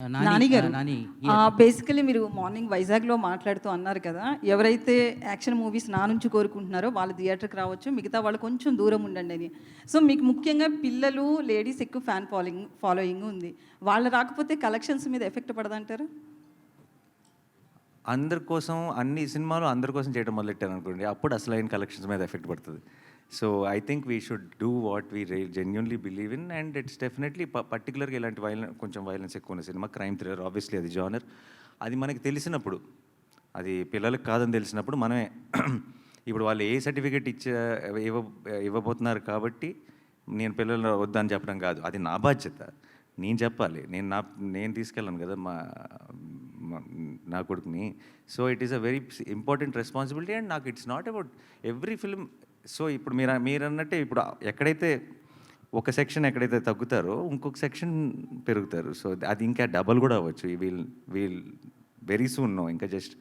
నాని గారు. నాని బేసికలీ మీరు మార్నింగ్ వైజాగ్లో మాట్లాడుతూ అన్నారు కదా ఎవరైతే యాక్షన్ మూవీస్ నా నుంచి కోరుకుంటున్నారో వాళ్ళు థియేటర్కి రావచ్చు మిగతా వాళ్ళు కొంచెం దూరం ఉండండి అని. సో మీకు ముఖ్యంగా పిల్లలు లేడీస్ ఎక్కువ ఫ్యాన్ ఫాలోయింగ్ ఫాలోయింగ్ ఉంది. వాళ్ళు రాకపోతే కలెక్షన్స్ మీద ఎఫెక్ట్ పడదంటారు? అందరి కోసం అన్ని సినిమాలు అందరి కోసం చేయడం మొదలెట్టాను అనుకోండి అప్పుడు అసలైన కలెక్షన్స్ మీద ఎఫెక్ట్ పడుతుంది. So I think we should do what we're genuinely believe in and it's definitely పర్టికులర్గా ఇలాంటి వైలెన్ కొంచెం వైలెన్స్ ఎక్కువ ఉన్న సినిమా క్రైమ్ థ్రిల్లర్ ఆబ్వియస్లీ అది జానర్ అది మనకి తెలిసినప్పుడు అది పిల్లలకు కాదని తెలిసినప్పుడు మనమే ఇప్పుడు వాళ్ళు ఏ సర్టిఫికేట్ ఇచ్చే ఇవ్వ ఇవ్వబోతున్నారు కాబట్టి నేను పిల్లలు వద్దని చెప్పడం కాదు. అది నా బాధ్యత. నేను చెప్పాలి. నేను నా నేను తీసుకెళ్ళాను కదా మా మా- నా కొడుకుని. So it is a very important responsibility and నాకు it's not about every film so ఇప్పుడు మీరు మీరు అన్నట్టే ఇప్పుడు ఎక్కడైతే ఒక సెక్షన్ ఎక్కడైతే తగ్గుతారో ఇంకొక సెక్షన్ పెరుగుతారు. సో అది ఇంకా డబల్ కూడా అవ్వచ్చు. We'll we'll very soon know. ఇంకా జస్ట్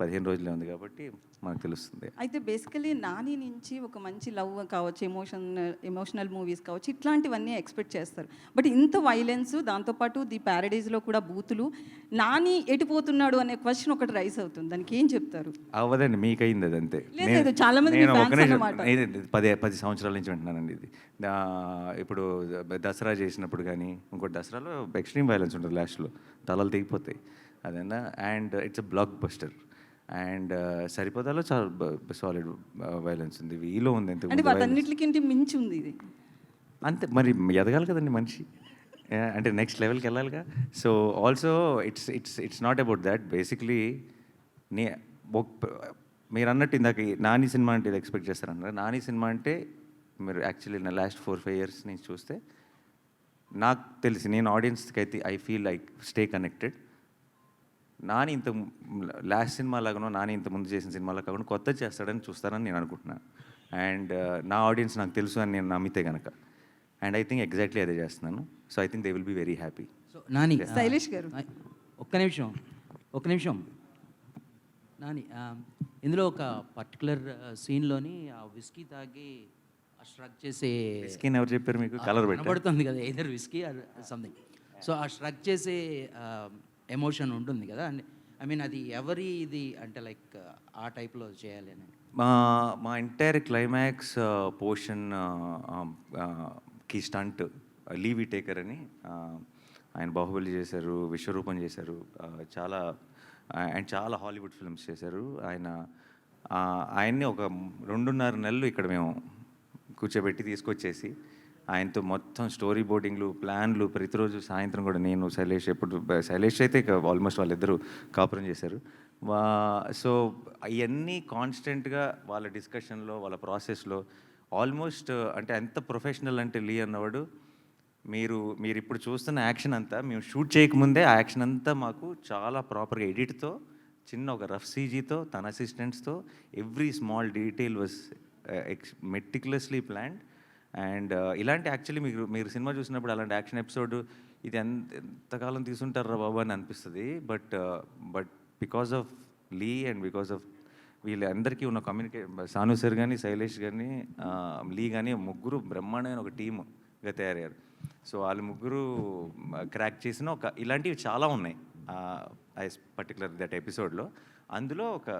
పదిహేను రోజులే ఉంది కాబట్టి మనకు తెలుస్తుంది. అయితే బేసికలీ నాని నుంచి ఒక మంచి లవ్ కావచ్చు ఎమోషన్ ఎమోషనల్ మూవీస్ కావచ్చు ఇట్లాంటివన్నీ ఎక్స్పెక్ట్ చేస్తారు. బట్ ఇంత వైలెన్స్ దాంతోపాటు ది ప్యారడైజ్లో కూడా బూతులు నాని ఎటుపోతున్నాడు అనే క్వశ్చన్ ఒకటి రైస్ అవుతుంది. దానికి ఏం చెప్తారు? అవ్వదండి మీకు అయింది అది అంతే. లేదు, చాలా మంది పది పది సంవత్సరాల నుంచి వింటున్నానండి ఇది. ఇప్పుడు దసరా చేసినప్పుడు కానీ ఇంకోటి దసరాలో ఎక్స్ట్రీమ్ వైలెన్స్ ఉంటుంది లాస్ట్లో తలలు తెగిపోతాయి. అదేనా? And it's a blockbuster and సరిపోదాలో చాలా సాలిడ్ వైలెన్స్ ఉంది. వీలో ఉంది అంటే. వాటన్నిటికంటే మించి ఉంది ఇది. అంతే మరి ఎదగాలి కదండి మనిషి. అంటే నెక్స్ట్ లెవెల్కి వెళ్ళాలిగా. So also it's it's it's not about that basically నే మీరు అన్నట్టు ఇందాక నాని సినిమా అంటే ఇది ఎక్స్పెక్ట్ చేస్తారన్నారు. నాని సినిమా అంటే మీరు యాక్చువల్లీ నా లాస్ట్ ఫోర్ ఫైవ్ ఇయర్స్ నుంచి చూస్తే నాకు తెలిసి నేను ఆడియన్స్కి అయితే I feel like stay connected Nani ఇంత లాస్ట్ సినిమా లాగానో నాని ఇంత ముందు చేసిన సినిమాలో కాకుండా కొత్త చేస్తాడని చూస్తారని నేను అనుకుంటున్నాను అండ్ నా ఆడియన్స్ నాకు తెలుసు అని నేను నమ్మితే కనుక అండ్ ఐ థింక్ ఎగ్జాక్ట్లీ అదే చేస్తున్నాను. So I think they will be very happy. So Nani Shailesh గారు. ఒక్క నిమిషం ఒక్క నిమిషం. నాని ఇందులో ఒక పర్టికులర్ సీన్లోని ఆ విస్కీ తాగి ఆ స్ట్రక్ చేసే స్కిన్ ఎవరు చెప్పారు మీకు? కలర్ పెట్టి కనబడుతుంది కదా either whisky or something. So ఆ స్ట్రక్ చేసే ఎమోషన్ ఉంటుంది కదా. అండ్ ఐ మీన్ అది ఎవరి ఇది అంటే లైక్ ఆ టైప్లో చేయాలి అని. మా మా ఎంటైర్ క్లైమాక్స్ పోర్షన్కి స్టంట్ లీవీ టేకర్ అని ఆయన బాహుబలి చేశారు విశ్వరూపం చేశారు చాలా అండ్ చాలా హాలీవుడ్ ఫిల్మ్స్ చేశారు. ఆయన ఆయన్ని ఒక రెండున్నర నెలలు ఇక్కడ మేము కూర్చోబెట్టి తీసుకొచ్చేసి ఆయనతో మొత్తం స్టోరీ బోర్డింగ్లు ప్లాన్లు ప్రతిరోజు సాయంత్రం కూడా నేను శైలేష్ ఎప్పుడు శైలేష్ అయితే ఇక ఆల్మోస్ట్ వాళ్ళిద్దరూ కాపురం చేశారు. వా సో అవన్నీ కాన్స్టెంట్గా వాళ్ళ డిస్కషన్లో వాళ్ళ ప్రాసెస్లో ఆల్మోస్ట్ అంటే ఎంత ప్రొఫెషనల్ అంటే లీ అన్నవాడు మీరు మీరు ఇప్పుడు చూస్తున్న యాక్షన్ అంతా మేము షూట్ చేయకముందే ఆ యాక్షన్ అంతా మాకు చాలా ప్రాపర్గా ఎడిట్తో చిన్న ఒక రఫ్ సీజీతో తన అసిస్టెంట్స్తో every small detail was ex meticulously planned and ఇలాంటి యాక్చువల్లీ మీరు మీరు సినిమా చూసినప్పుడు అలాంటి యాక్షన్ ఎపిసోడ్ ఇది ఎంత ఎంతకాలం తీసుంటారా బాబు అని అనిపిస్తుంది. But but because of Lee and because of వీళ్ళందరికీ ఉన్న కమ్యూనికే సాను సార్ కానీ శైలేష్ కానీ లీ కానీ ముగ్గురు బ్రహ్మాండమైన ఒక టీమ్గా తయారయ్యారు. సో వాళ్ళు ముగ్గురు క్రాక్ చేసిన ఒక ఇలాంటివి చాలా ఉన్నాయి పర్టికులర్ దట్ ఎపిసోడ్లో. అందులో ఒక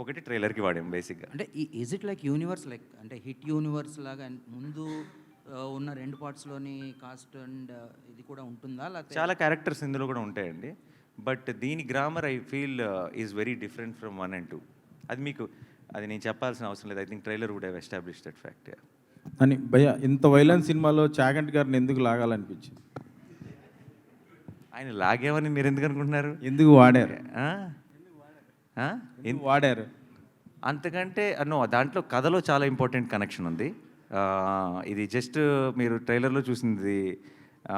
ఒకటి ట్రైలర్కి వాడాం బేసిక్గా. అంటే is it like universe like అంటే హిట్ యూనివర్స్ లాగా ముందు ఉన్న రెండు పార్ట్స్లోని కాస్ట్ అండ్ ఇది కూడా ఉంటుందా? లేకపోతే చాలా క్యారెక్టర్స్ ఇందులో కూడా ఉంటాయండి. బట్ దీని grammar I feel is very different from one and two అది మీకు అది నేను చెప్పాల్సిన అవసరం లేదు. I think trailer would have establish that fact అని భయ్య ఇంత వైలెన్స్ సినిమాలో చాగంటి గారిని ఎందుకు లాగాలనిపించింది? ఆయన లాగేమని మీరు ఎందుకు అనుకుంటున్నారు? ఎందుకు వాడారు? వాడారు? అంతకంటే నో దాంట్లో కథలో చాలా ఇంపార్టెంట్ కనెక్షన్ ఉంది. ఆ, ఇది జస్ట్ మీరు ట్రైలర్లో చూసింది.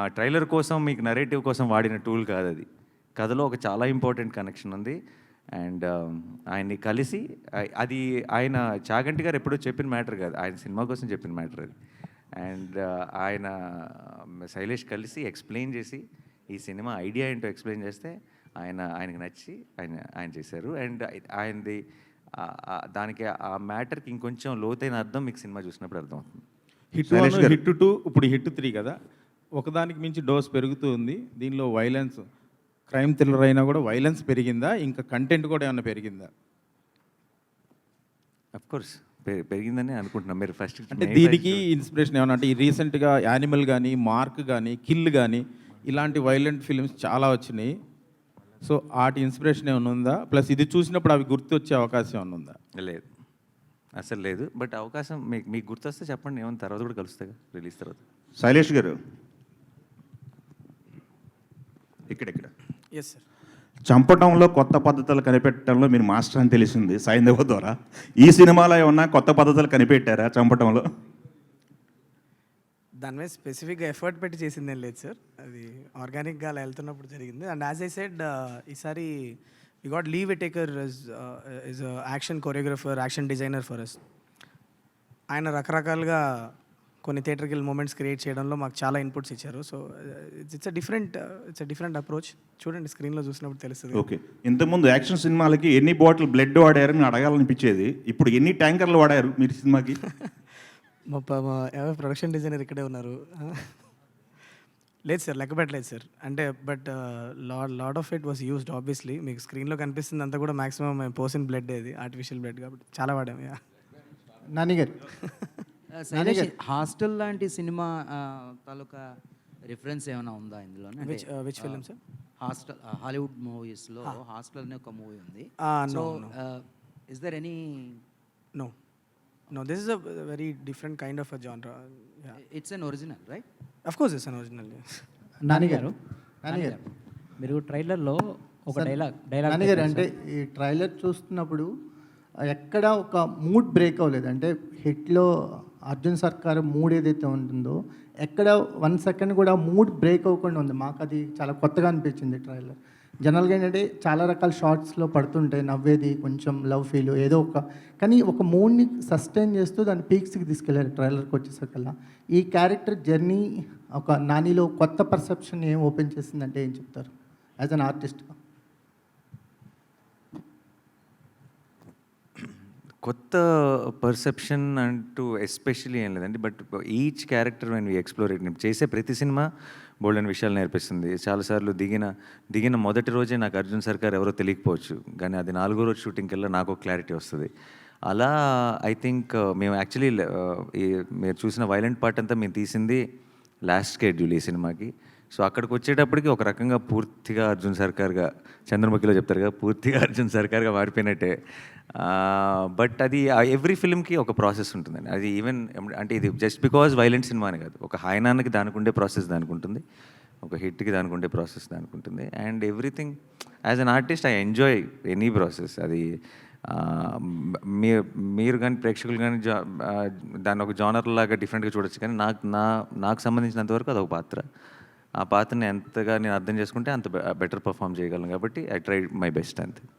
ట్రైలర్ కోసం మీకు నరేటివ్ కోసం వాడిన టూల్ కాదు అది. కథలో ఒక చాలా ఇంపార్టెంట్ కనెక్షన్ ఉంది. అండ్ ఆయన్ని కలిసి అది ఆయన చాగంటి గారు ఎప్పుడో చెప్పిన మ్యాటర్ కాదు. ఆయన సినిమా కోసం చెప్పిన మ్యాటర్ అది. అండ్ ఆయన శైలేష్ కలిసి ఎక్స్ప్లెయిన్ చేసి ఈ సినిమా ఐడియా ఏంటో ఎక్స్ప్లెయిన్ చేస్తే ఆయన ఆయనకు నచ్చి ఆయన ఆయన చేశారు. అండ్ ఆయనది దానికి ఆ మ్యాటర్కి ఇంకొంచెం లోతైన అర్థం మీకు సినిమా చూసినప్పుడు అర్థమవుతుంది. హిట్ శైలేష్ వన్ గారు. హిట్ టూ ఇప్పుడు హిట్ త్రీ కదా. ఒకదానికి మించి డోస్ పెరుగుతూ ఉంది. దీనిలో వైలెన్స్ క్రైమ్ థ్రిల్లర్ అయినా కూడా వైలెన్స్ పెరిగిందా? ఇంకా కంటెంట్ కూడా ఏమైనా పెరిగిందా? అఫ్ కోర్స్ పెరిగిందని అనుకుంటున్నాం. మీరు ఫస్ట్ అంటే దీనికి ఇన్స్పిరేషన్ ఏమన్నా? అంటే ఈ రీసెంట్గా యానిమల్ కానీ మార్క్ కానీ కిల్ కానీ ఇలాంటి వైలెంట్ ఫిల్మ్స్ చాలా వచ్చినాయి. సో వాటి ఇన్స్పిరేషన్ ఏమైనా ఉందా? ప్లస్ ఇది చూసినప్పుడు అవి గుర్తు వచ్చే అవకాశం ఏమైనా ఉందా? లేదు. అసలు లేదు. బట్ అవకాశం మీకు మీకు గుర్తొస్తే చెప్పండి. ఏమైనా తర్వాత కూడా కలుస్తాగా రిలీజ్ తర్వాత. శైలేష్ గారు. ఇక్కడిక్కడ ఎస్ సార్ చంపటంలో కొత్త పద్ధతులు కనిపెట్టడంలో మీరు మాస్టర్ అని తెలిసింది సైంధవ ద్వారా. ఈ సినిమాలో ఏమన్నా కొత్త పద్ధతులు కనిపెట్టారా చంపటంలో? దాని మీద స్పెసిఫిక్గా ఎఫర్ట్ పెట్టి చేసిందేం లేదు సార్ అది ఆర్గానిక్గా అలా వెళ్తున్నప్పుడు జరిగింది. అండ్ యాజ్ ఐ సెడ్ ఈసారి we got Lee Whittaker is is action choreographer action designer for us ఆయన రకరకాలుగా కొన్ని థియేటర్కి మూమెంట్స్ క్రియేట్ చేయడంలో మాకు చాలా ఇన్పుట్స్ ఇచ్చారు. So it's it's a different it's a different approach చూడండి స్క్రీన్లో చూసినప్పుడు తెలుస్తుంది. ఓకే ఇంతకుముందు యాక్షన్ సినిమాలకి ఎన్ని బాటిల్ బ్లడ్ వాడారని అడగాలనిపించేది. ఇప్పుడు ఎన్ని ట్యాంకర్లు వాడారు మీరు సినిమాకి మా ప- మా ఎవరు ప్రొడక్షన్ డిజైనర్ ఇక్కడే ఉన్నారు. లేదు సార్ లెక్క పెట్టలేదు సార్. అంటే but lot lot of it was used obviously మీకు స్క్రీన్లో కనిపిస్తుంది అంతా కూడా మాక్సిమం మేము పోసిన బ్లడ్ అది ఆర్టిఫిషియల్ బ్లడ్ కాబట్టి చాలా వాడాము యా నాని గారు. శైలేష్ హాస్టల్ లాంటి సినిమా ఆ, తాలూకా రిఫరెన్స్ ఏమైనా ఉందా ఇందులో? Which, uh, which film, sir? Hostel Hollywood మూవీస్లో హాస్టల్ అనే ఒక మూవీ ఉంది. Ah, so no, is there any no no this is a very different kind of a genre it's an original right of course is an original Nani గారు నాని గారు. మీరు ట్రైలర్లో ఒక sir, dialogue dialogue Nani గారు అంటే ఈ trailer చూస్తున్నప్పుడు ఎక్కడ ఒక మూడ్ బ్రేక్ అవ్వలేదు. అంటే హిట్లో అర్జున్ సర్కార్ మూడ్ ఏదైతే ఉంటుందో ఎక్కడ వన్ సెకండ్ కూడా మూడ్ బ్రేక్ అవ్వకుండా ఉంది. మాకు అది చాలా కొత్తగా అనిపించింది ట్రైలర్. జనరల్గా ఏంటంటే చాలా రకాల షార్ట్స్లో పడుతుంటాయి నవ్వేది కొంచెం లవ్ ఫీల్ ఏదో ఒక కానీ ఒక మూడ్ని సస్టైన్ చేస్తూ దాని పీక్స్కి తీసుకెళ్ళారు ట్రైలర్కి వచ్చేసరికల్లా ఈ క్యారెక్టర్ జర్నీ ఒక నానిలో కొత్త పర్సెప్షన్ ఏం ఓపెన్ చేసిందంటే ఏం చెప్తారు? యాజ్ అన్ ఆర్టిస్ట్గా కొత్త పర్సెప్షన్ అంటూ ఎస్పెషలీ ఏం లేదండి. But each character when we explore it చేసే ప్రతి సినిమా బోల్డెన్ విషయాలు నేర్పిస్తుంది. చాలాసార్లు దిగిన దిగిన మొదటి రోజే నాకు అర్జున్ సర్కార్ ఎవరో తెలియకపోవచ్చు. కానీ అది నాలుగో రోజు షూటింగ్ కల్లా నాకు క్లారిటీ వస్తుంది. అలా ఐ థింక్ మేము యాక్చువల్లీ మీరు చూసిన వైలెంట్ పార్ట్ అంతా మేము తీసింది లాస్ట్ షెడ్యూల్ ఈ సినిమాకి. సో అక్కడికి వచ్చేటప్పటికి ఒక రకంగా పూర్తిగా అర్జున్ సర్కార్గా చంద్రముఖిలో చెప్తారు కదా పూర్తిగా అర్జున్ సర్కార్గా మారిపోయినట్టే. బట్ అది ఎవ్రీ ఫిల్మ్కి ఒక ప్రాసెస్ ఉంటుందండి. అది ఈవెన్ అంటే ఇది జస్ట్ బికాజ్ వైలెంట్ సినిమా అని కాదు. ఒక హాయనానికి దానికి ఉండే ప్రాసెస్ దానికి ఉంటుంది ఒక హిట్కి దానికి ఉండే ప్రాసెస్ దానికి ఉంటుంది and everything as an artist I enjoy any process. అది మీ మీరు మీరు కానీ ప్రేక్షకులు కానీ జా దాన్ని ఒక జానర్ లాగా డిఫరెంట్గా చూడొచ్చు. కానీ నాకు నా నాకు సంబంధించినంతవరకు అది అదొక పాత్ర. ఆ పాత్రని ఎంతగా నేను అర్థం చేసుకుంటే అంత బెటర్ పర్ఫామ్ చేయగలను కాబట్టి ఐ ట్రై మై బెస్ట్ అంతే.